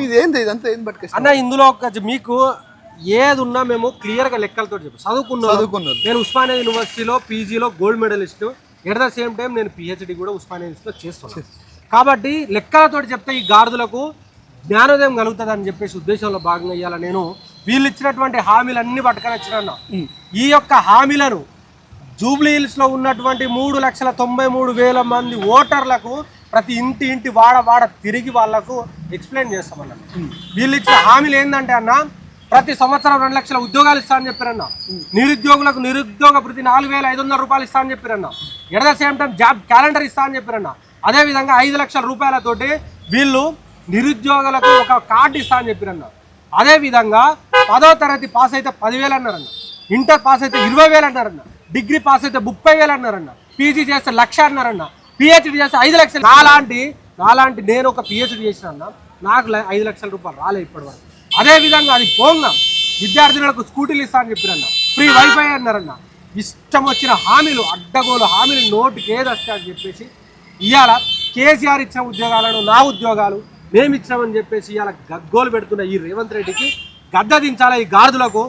ఇది ఏంది ఇదంతా ఏం పట్టుకొస్తా అన్న ఇందులో ఒక మీకు ఏది ఉన్నా మేము క్లియర్గా లెక్కలతో చెప్పు. చదువుకున్నాం చదువుకున్నారు నేను ఉస్మానియా యూనివర్సిటీలో పీజీలో gold medalist at the same time నేను పిహెచ్డి కూడా ఉస్మానియా యూనివర్సిటీలో చేస్తున్నాను కాబట్టి లెక్కలతో చెప్తే ఈ గాడిదలకు జ్ఞానోదయం కలుగుతుంది అని చెప్పేసి ఉద్దేశంలో భాగంగా ఇవ్వాల నేను. వీళ్ళు ఇచ్చినటువంటి హామీలు అన్ని. పట్టుకొని వచ్చిన ఈ యొక్క హామీలను జూబ్లీ హిల్స్లో ఉన్నటువంటి మూడు లక్షల తొంభై మూడు వేల మంది ఓటర్లకు ప్రతి ఇంటి ఇంటి వాడ వాడ తిరిగి వాళ్ళకు ఎక్స్ప్లెయిన్ చేస్తామన్న. వీళ్ళు ఇచ్చిన హామీలు ఏంటంటే అన్న ప్రతి సంవత్సరం రెండు లక్షల ఉద్యోగాలు ఇస్తా అని చెప్పారన్న. నిరుద్యోగులకు నిరుద్యోగ ప్రతి నాలుగు వేల ఐదు వందల రూపాయలు ఇస్తా అని చెప్పారన్న. At the same time job calendar ఇస్తా అని చెప్పారన్న. అదే విధంగా ఐదు లక్షల రూపాయలతోటి వీళ్ళు నిరుద్యోగులకు ఒక కార్డు ఇస్తా అని చెప్పారన్న. అదేవిధంగా పదో తరగతి పాస్ అయితే పదివేలు అన్నారన్న. ఇంటర్ పాస్ అయితే ఇరవై వేలు అన్నారన్న. డిగ్రీ పాస్ అయితే ముప్పై వేలు అన్నారన్న. పీజీ చేస్తే లక్ష అన్నారన్న. పిహెచ్డి చేస్తే ఐదు లక్షలు. నాలాంటి నాలాంటి నేను ఒక పిహెచ్డి చేసిన అన్న నాకు ఐదు లక్షల రూపాయలు రాలే ఇప్పటి వరకు అదే విధంగా అది పోంగా. విద్యార్థినులకు స్కూటీలు ఇస్తా అని చెప్పారన్న. ఫ్రీ వైఫై అన్నారన్న. ఇష్టం వచ్చిన హామీలు అడ్డగోలు హామీలు నోటికి ఏది వస్తా అని చెప్పేసి ఇవాళ కేసీఆర్ ఇచ్చిన ఉద్యోగాలను నా ఉద్యోగాలు మేము చెప్పేసి ఇవాళ గగ్గోలు పెడుతున్న ఈ రేవంత్ రెడ్డికి గద్ద దించాలా ఈ గార్దులకు